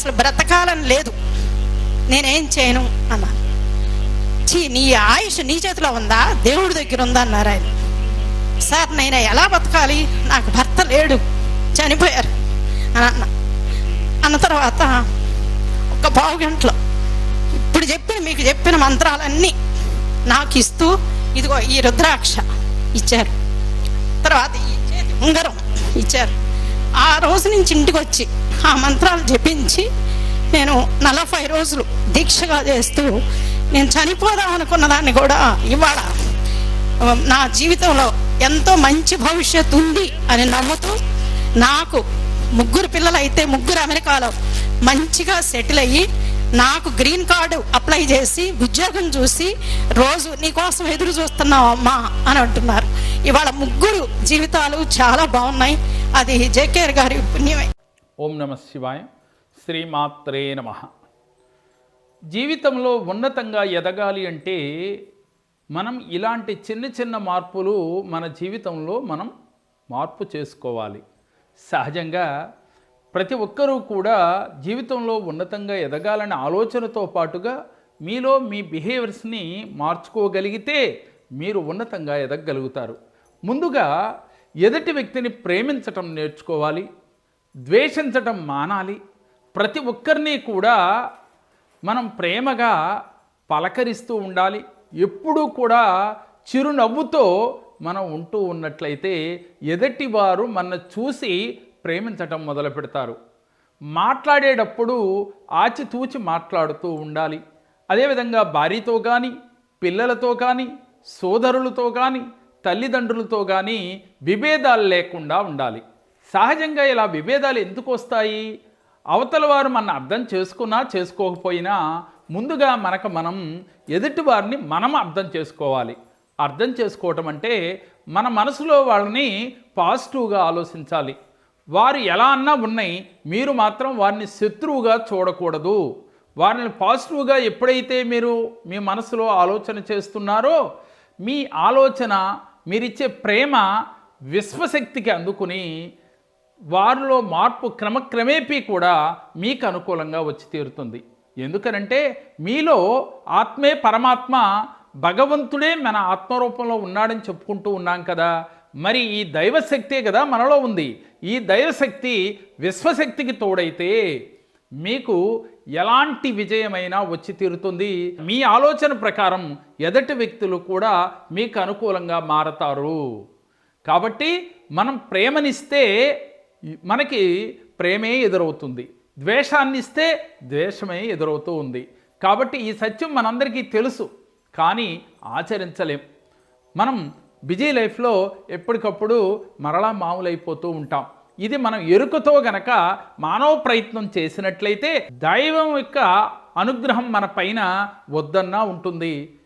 అసలు బ్రతకాలని లేదు. నేనేం చేయను అన్నాను చీ నీ ఆయుష్ నీ చేతిలో ఉందా? దేవుడి దగ్గర ఉందా అన్నారు ఆయన. సార్ నేను ఎలా బతకాలి? నాకు భర్త లేడు. చనిపోయారు. అని అన్న. అన్న తర్వాత ఒక పావు గంటలో ఇప్పుడు చెప్పిన మీకు చెప్పిన మంత్రాలన్నీ నాకు ఇస్తూ ఇదిగో ఈ రుద్రాక్ష ఇచ్చారు. తర్వాత ఈ చేతి ఉంగరం ఇచ్చారు. ఆ రోజు నుంచి ఇంటికి వచ్చి ఆ మంత్రాలు జపించి నేను నలభై రోజులు దీక్షగా చేస్తూ నేను చనిపోదాం అనుకున్న దాన్ని కూడా ఇవాళ నా జీవితంలో ఎంతో మంచి భవిష్యత్తు ఉంది అని నమ్ముతూ నాకు ముగ్గురు పిల్లలు అయితే ముగ్గురు అమెరికాలో మంచిగా సెటిల్ అయ్యి నాకు గ్రీన్ కార్డు అప్లై చేసి ఉద్యోగం చూసి రోజు నీకోసం ఎదురు చూస్తున్నావు అమ్మా అని అంటున్నారు. ఇవాళ ముగ్గురు జీవితాలు చాలా బాగున్నాయి. అది జేకేఆర్ గారి పుణ్యమే. ఓం నమ శివాయ. శ్రీమాత్రే నమ. జీవితంలో ఉన్నతంగా ఎదగాలి అంటే మనం ఇలాంటి చిన్న చిన్న మార్పులు మన జీవితంలో మనం మార్పు చేసుకోవాలి. సహజంగా ప్రతి ఒక్కరూ కూడా జీవితంలో ఉన్నతంగా ఎదగాలనే ఆలోచనతో పాటుగా మీలో మీ బిహేవియర్స్ని మార్చుకోగలిగితే మీరు ఉన్నతంగా ఎదగగలుగుతారు. ముందుగా ఎదుటి వ్యక్తిని ప్రేమించటం నేర్చుకోవాలి. ద్వేషించటం మానాలి. ప్రతి ఒక్కరిని కూడా మనం ప్రేమగా పలకరిస్తూ ఉండాలి. ఎప్పుడూ కూడా చిరునవ్వుతో మనం ఉంటూ ఉన్నట్లయితే ఎదటివారు మన చూసి ప్రేమించటం మొదలు పెడతారు. మాట్లాడేటప్పుడు ఆచితూచి మాట్లాడుతూ ఉండాలి. అదేవిధంగా భార్యతో కానీ పిల్లలతో కానీ సోదరులతో కానీ తల్లిదండ్రులతో కానీ విభేదాలు లేకుండా ఉండాలి. సహజంగా ఇలా విభేదాలు ఎందుకు వస్తాయి? అవతల వారు మన అర్థం చేసుకున్నా చేసుకోకపోయినా ముందుగా మనకు మనం ఎదుటి వారిని మనం అర్థం చేసుకోవాలి. అర్థం చేసుకోవటం అంటే మన మనసులో వాళ్ళని పాజిటివ్గా ఆలోచించాలి. వారు ఎలా అన్నా ఉన్నాయి మీరు మాత్రం వారిని శత్రువుగా చూడకూడదు. వారిని పాజిటివ్గా ఎప్పుడైతే మీరు మీ మనసులో ఆలోచన చేస్తున్నారో మీ ఆలోచన మీరిచ్చే ప్రేమ విశ్వశక్తికి అందుకుని వారిలో మార్పు క్రమక్రమేపీ కూడా మీకు అనుకూలంగా వచ్చి తీరుతుంది. ఎందుకనంటే మీలో ఆత్మే పరమాత్మ భగవంతుడే మన ఆత్మరూపంలో ఉన్నాడని చెప్పుకుంటూ ఉన్నాం కదా. మరి ఈ దైవశక్తే కదా మనలో ఉంది. ఈ దైవశక్తి విశ్వశక్తికి తోడైతే మీకు ఎలాంటి విజయమైనా వచ్చి తీరుతుంది. మీ ఆలోచన ప్రకారం ఎదటి వ్యక్తులు కూడా మీకు అనుకూలంగా మారతారు. కాబట్టి మనం ప్రేమనిస్తే మనకి ప్రేమే ఎదురవుతుంది. ద్వేషాన్ని ఇస్తే ద్వేషమే ఎదురవుతూ ఉంది. కాబట్టి ఈ సత్యం మనందరికీ తెలుసు కానీ ఆచరించలేం. మనం బిజీ లైఫ్లో ఎప్పటికప్పుడు మరలా మామూలైపోతూ ఉంటాం. ఇది మనం ఎరుకతో గనక మానవ ప్రయత్నం చేసినట్లయితే దైవం యొక్క అనుగ్రహం మన పైన వద్దన్నా ఉంటుంది.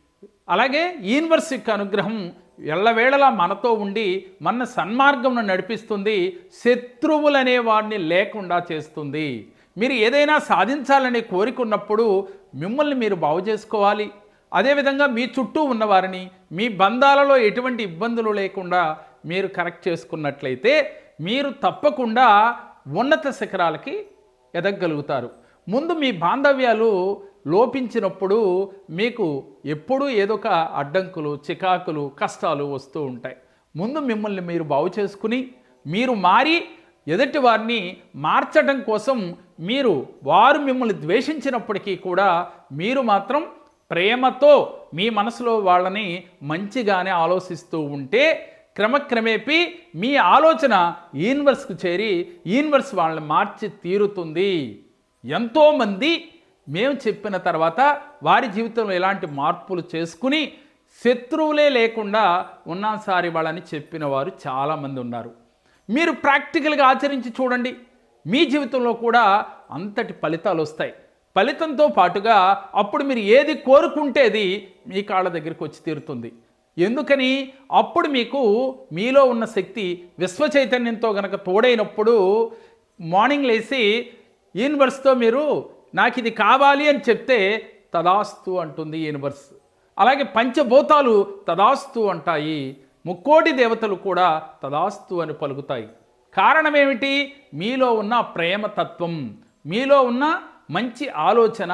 అలాగే యూనివర్స్ యొక్క అనుగ్రహం ఎల్లవేళలా మనతో ఉండి మన సన్మార్గంను నడిపిస్తుంది శత్రువులనే వాడిని లేకుండా చేస్తుంది. మీరు ఏదైనా సాధించాలని కోరికున్నప్పుడు మిమ్మల్ని మీరు బాగు చేసుకోవాలి. అదేవిధంగా మీ చుట్టూ ఉన్నవారిని మీ బంధాలలో ఎటువంటి ఇబ్బందులు లేకుండా మీరు కరెక్ట్ చేసుకున్నట్లయితే మీరు తప్పకుండా ఉన్నత శిఖరాలకి ఎదగగలుగుతారు. ముందు మీ బాంధవ్యాలు లోపించినప్పుడు మీకు ఎప్పుడూ ఏదో ఒక అడ్డంకులు చికాకులు కష్టాలు వస్తూ ఉంటాయి. ముందు మిమ్మల్ని మీరు బాగు చేసుకుని మీరు మారి ఎదుటి వారిని మార్చడం కోసం మీరు వారు మిమ్మల్ని ద్వేషించినప్పటికీ కూడా మీరు మాత్రం ప్రేమతో మీ మనసులో వాళ్ళని మంచిగానే ఆలోచిస్తూ ఉంటే క్రమక్రమేపీ మీ ఆలోచన యూనివర్స్కు చేరి యూనివర్స్ వాళ్ళని మార్చి తీరుతుంది. ఎంతోమంది మేము చెప్పిన తర్వాత వారి జీవితంలో ఎలాంటి మార్పులు చేసుకుని శత్రువులే లేకుండా ఉన్నాసారి వాళ్ళని చెప్పిన వారు చాలామంది ఉన్నారు. మీరు ప్రాక్టికల్గా ఆచరించి చూడండి. మీ జీవితంలో కూడా అంతటి ఫలితాలు వస్తాయి. ఫలితంతో పాటుగా అప్పుడు మీరు ఏది కోరుకుంటేది మీ కాళ్ళ దగ్గరికి వచ్చి తీరుతుంది. ఎందుకని? అప్పుడు మీకు మీలో ఉన్న శక్తి విశ్వ చైతన్యంతో గనక తోడైనప్పుడు మార్నింగ్ లేచి యూనివర్స్తో మీరు నాకు ఇది కావాలి అని చెప్తే తదాస్తు అంటుంది యూనివర్స్ అలాగే పంచభూతాలు తదాస్తు అంటాయి. ముక్కోటి దేవతలు కూడా తదాస్తు అని పలుకుతాయి. కారణం ఏమిటి మీలో ఉన్న ప్రేమ తత్వం మీలో ఉన్న మంచి ఆలోచన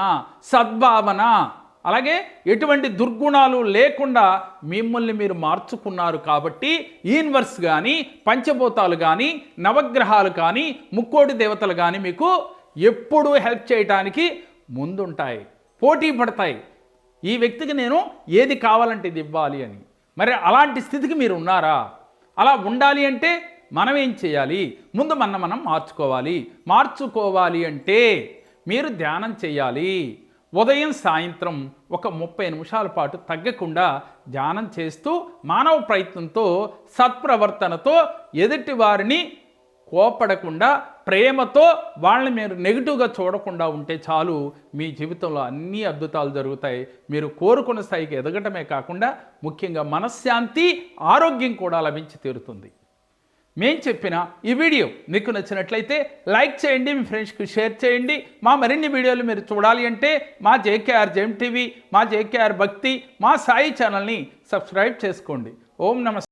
సద్భావన అలాగే ఎటువంటి దుర్గుణాలు లేకుండా మిమ్మల్ని మీరు మార్చుకున్నారు కాబట్టి యూనివర్స్ కానీ పంచభూతాలు కానీ నవగ్రహాలు కానీ ముక్కోటి దేవతలు కానీ మీకు ఎప్పుడూ హెల్ప్ చేయటానికి ముందుంటాయి పోటీ పడతాయి. ఈ వ్యక్తికి నేను ఏది కావాలంటే ఇది ఇవ్వాలి అని. మరి అలాంటి స్థితికి మీరు ఉన్నారా? అలా ఉండాలి అంటే మనం ఏం చేయాలి? ముందు మన మనం మార్చుకోవాలి. మార్చుకోవాలి అంటే మీరు ధ్యానం చేయాలి. ఉదయం సాయంత్రం ఒక ముప్పై నిమిషాల పాటు తగ్గకుండా ధ్యానం చేస్తూ మానవ ప్రయత్నంతో సత్ప్రవర్తనతో ఎదుటి వారిని కోపడకుండా ప్రేమతో వాళ్ళని మీరు నెగిటివ్గా చూడకుండా ఉంటే చాలు మీ జీవితంలో అన్ని అద్భుతాలు జరుగుతాయి. మీరు కోరుకున్న స్థాయికి ఎదగటమే కాకుండా ముఖ్యంగా మనశ్శాంతి ఆరోగ్యం కూడా లభించి తీరుతుంది. మేం చెప్పిన ఈ వీడియో మీకు నచ్చినట్లయితే లైక్ చేయండి మీ ఫ్రెండ్స్కి షేర్ చేయండి. మా మరిన్ని వీడియోలు మీరు చూడాలి అంటే మా జేకేఆర్ జెమ్ టీవీ మా జేకేఆర్ భక్తి మా సాయి ఛానల్ని సబ్స్క్రైబ్ చేసుకోండి. ఓం నమస్తే